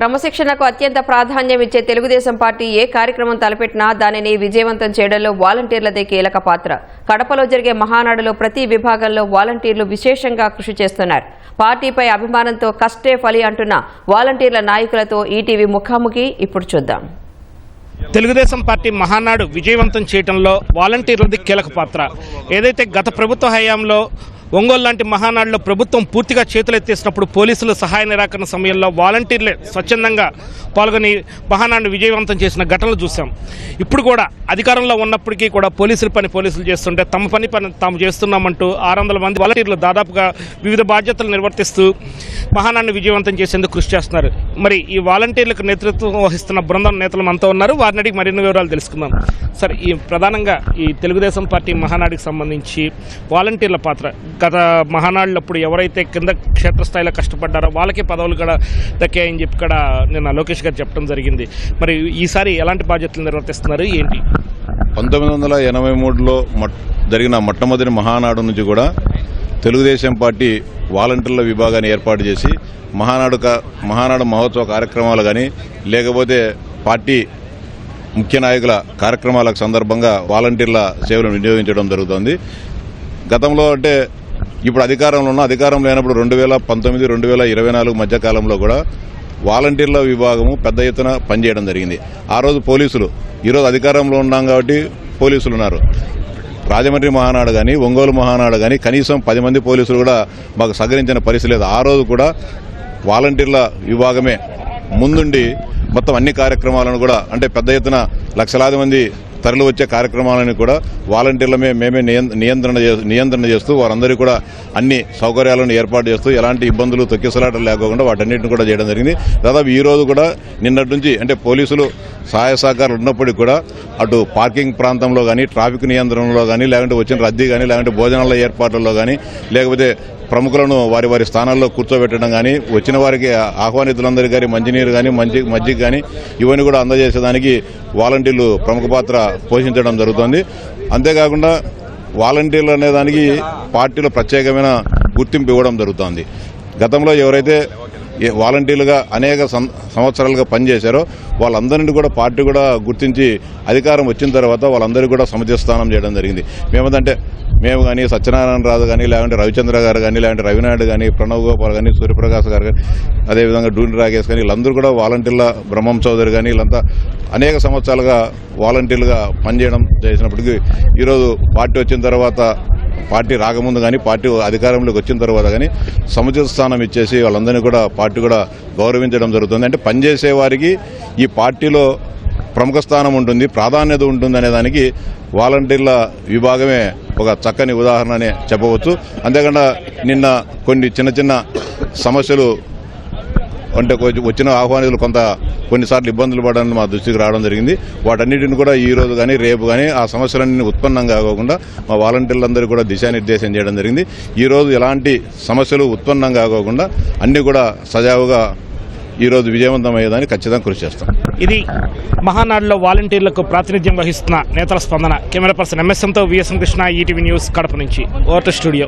క్రమశిక్షణకు అత్యంత ప్రాధాన్యం ఇచ్చే తెలుగుదేశం పార్టీ ఏ కార్యక్రమం తలపెట్టినా దానిని విజయవంతం చేయడంలో వాలంటీర్లదే కీలక పాత్ర. కడపలో జరిగే మహానాడులో ప్రతి విభాగంలో వాలంటీర్లు విశేషంగా కృషి చేస్తున్నారు. పార్టీపై అభిమానంతో కష్టే ఫలి అంటున్న వాలంటీర్ల నాయకులతో ఈటీవీ ముఖాముఖి ఇప్పుడు చూద్దాం. తెలుగుదేశం పార్టీ మహానాడు విజయవంతం చేయడంలో వాలంటీర్లది కీలక పాత్ర. ఏదైతే గత ప్రభుత్వ హయాంలో ఒంగోలు లాంటి మహానాడులో ప్రభుత్వం పూర్తిగా చేతులెత్తేసినప్పుడు పోలీసులు సహాయ నిరాకరణ సమయంలో వాలంటీర్లే స్వచ్ఛందంగా పాల్గొని మహానాడును విజయవంతం చేసిన ఘటనలు చూసాం ఇప్పుడు కూడా అధికారంలో ఉన్నప్పటికీ కూడా పోలీసుల పని పోలీసులు చేస్తుంటే తమ పని పని తాము చేస్తున్నామంటూ ఆరు వందల మంది వాలంటీర్లు దాదాపుగా వివిధ బాధ్యతలు నిర్వర్తిస్తూ మహానాన్ని విజయవంతం చేసేందుకు కృషి చేస్తున్నారు. మరి ఈ వాలంటీర్లకు నేతృత్వం వహిస్తున్న బృందం నేతలు మనతో ఉన్నారు. వారిని అడిగి మరిన్ని వివరాలు తెలుసుకుందాం. సార్ ఈ ప్రధానంగా ఈ తెలుగుదేశం పార్టీ మహానాడికి సంబంధించి వాలంటీర్ల పాత్ర. గత మహానాడులప్పుడు ఎవరైతే కింద క్షేత్రస్థాయిలో కష్టపడ్డారో వాళ్ళకే పదవులు కూడా దక్కాయని చెప్పి కూడా నిన్న లోకేష్ గారు చెప్పడం జరిగింది. మరి ఈసారి ఎలాంటి బాధ్యతలు నిర్వర్తిస్తున్నారు? ఏంటి? పంతొమ్మిది వందల ఎనభై మూడులో మొట్ జరిగిన మొట్టమొదటి మహానాడు నుంచి కూడా తెలుగుదేశం పార్టీ వాలంటీర్ల విభాగాన్ని ఏర్పాటు చేసి మహానాడు మహానాడు మహోత్సవ కార్యక్రమాలు కానీ లేకపోతే పార్టీ ముఖ్య నాయకుల కార్యక్రమాలకు సందర్భంగా వాలంటీర్ల సేవలను వినియోగించడం జరుగుతోంది. గతంలో అంటే ఇప్పుడు అధికారంలో ఉన్న అధికారం లేనప్పుడు రెండు వేల పంతొమ్మిది రెండు వేల ఇరవై నాలుగు మధ్యకాలంలో కూడా వాలంటీర్ల విభాగము పెద్ద ఎత్తున పనిచేయడం జరిగింది. ఆ రోజు పోలీసులు ఈరోజు అధికారంలో ఉన్నాం కాబట్టి పోలీసులు ఉన్నారు. రాజమండ్రి మహానాడు కానీ ఒంగోలు మహానాడు కానీ కనీసం పది మంది పోలీసులు కూడా మాకు సహకరించిన పరిస్థితి లేదు. ఆ రోజు కూడా వాలంటీర్ల విభాగమే ముందుండి మొత్తం అన్ని కార్యక్రమాలను కూడా అంటే పెద్ద ఎత్తున లక్షలాది మంది తరలి వచ్చే కార్యక్రమాలను కూడా వాలంటీర్లమే మేమే నియంత్రణ చే- నియంత్రణ చేస్తూ వారందరికీ కూడా అన్ని సౌకర్యాలను ఏర్పాటు చేస్తూ ఎలాంటి ఇబ్బందులు తొక్కిసలాటలు లేకుండా వాటన్నిటిని కూడా చేయడం జరిగింది. దాదాపు ఈ రోజు కూడా నిన్నటి నుంచి అంటే పోలీసులు సహాయ సహకారాలు ఉన్నప్పటికీ కూడా అటు పార్కింగ్ ప్రాంతంలో కానీ ట్రాఫిక్ నియంత్రణలో కానీ లేకుంటే వచ్చిన రద్దీ కానీ లేకుంటే భోజనాల ఏర్పాట్లలో కానీ లేకపోతే ప్రముఖులను వారి వారి స్థానాల్లో కూర్చోబెట్టడం కానీ వచ్చిన వారికి ఆహ్వానితులందరికీ కానీ మంచినీరు కానీ మంచి మజ్జిగ కానీ ఇవన్నీ కూడా అందజేసేదానికి వాలంటీర్లు ప్రముఖ పాత్ర పోషించడం జరుగుతుంది. అంతేకాకుండా వాలంటీర్లు అనేదానికి పార్టీలో ప్రత్యేకమైన గుర్తింపు ఇవ్వడం జరుగుతుంది. గతంలో ఎవరైతే వాలంటీర్లుగా అనేక సం- సంవత్సరాలుగా పనిచేశారో వాళ్ళందరినీ కూడా పార్టీ కూడా గుర్తించి అధికారం వచ్చిన తర్వాత వాళ్ళందరికీ కూడా సముచిత స్థానం చేయడం జరిగింది. మేమేంటంటే మేము కానీ సత్యనారాయణ రాజు కానీ లేకుంటే రవిచంద్ర గారు కానీ లేకుంటే రవినాయుడు కానీ ప్రణవ్ గోపాల్ కానీ సూర్యప్రకాశ్ గారు కానీ అదేవిధంగా డూని రాకేష్ కానీ వీళ్ళందరూ కూడా వాలంటీర్ల బ్రహ్మం చౌదరి కానీ వీళ్ళంతా అనేక సంవత్సరాలుగా వాలంటీర్లుగా పనిచేయడం చేసినప్పటికీ ఈరోజు పార్టీ వచ్చిన తర్వాత పార్టీ రాకముందు కానీ పార్టీ అధికారంలోకి వచ్చిన తర్వాత కానీ సముచిత స్థానం ఇచ్చేసి వాళ్ళందరినీ కూడా పార్టీ కూడా గౌరవించడం జరుగుతుంది. అంటే పనిచేసే వారికి ఈ పార్టీలో ప్రముఖ స్థానం ఉంటుంది ప్రాధాన్యత ఉంటుంది అనే దానికి వాలంటీర్ల విభాగమే ఒక చక్కని ఉదాహరణ అనే చెప్పవచ్చు. అంతేకాకుండా నిన్న కొన్ని చిన్న చిన్న సమస్యలు అంటే కొంచెం వచ్చిన ఆహ్వానితులు కొంత కొన్నిసార్లు ఇబ్బందులు పడడానికి మా దృష్టికి రావడం జరిగింది. వాటన్నిటిని కూడా ఈ రోజు కానీ రేపు కానీ ఆ సమస్యలన్నీ ఉత్పన్నం కాకుండా మా వాలంటీర్లందరూ కూడా దిశానిర్దేశం చేయడం జరిగింది. ఈ రోజు ఎలాంటి సమస్యలు ఉత్పన్నం కాకుండా అన్ని కూడా సజావుగా ఈ రోజు విజయవంతం ఖచ్చితంగా కృషి చేస్తాం. ఇది మహానాడులో వాలంటీర్లకు ప్రాతినిధ్యం వహిస్తున్న నేతల స్పందన. Camera person ఎంఎస్ఎంతో VSM Krishna ETV news Kadapa నుంచి. Voter studio.